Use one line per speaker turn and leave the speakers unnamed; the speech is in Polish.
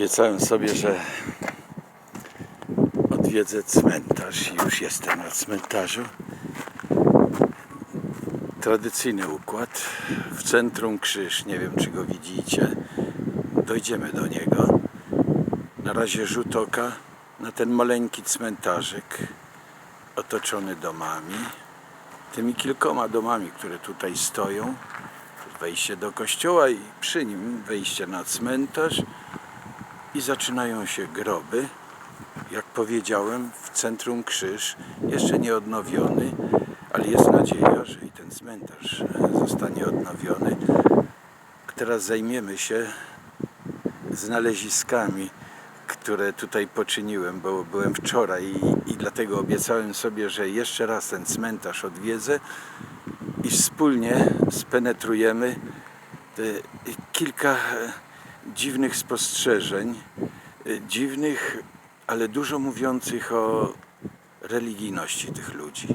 Obiecałem sobie, że odwiedzę cmentarz i już jestem na cmentarzu. Tradycyjny układ. W centrum krzyż, nie wiem czy go widzicie. Dojdziemy do niego. Na razie rzut oka na ten maleńki cmentarzyk otoczony domami. Tymi kilkoma domami, które tutaj stoją. Wejście do kościoła i przy nim wejście na cmentarz i zaczynają się groby. Jak powiedziałem, w centrum krzyż, jeszcze nie odnowiony, ale jest nadzieja, że i ten cmentarz zostanie odnowiony. Teraz zajmiemy się znaleziskami, które tutaj poczyniłem, bo byłem wczoraj i, i dlatego obiecałem sobie, że jeszcze raz ten cmentarz odwiedzę i wspólnie spenetrujemy kilka dziwnych spostrzeżeń, e, dziwnych, ale dużo mówiących o religijności tych ludzi.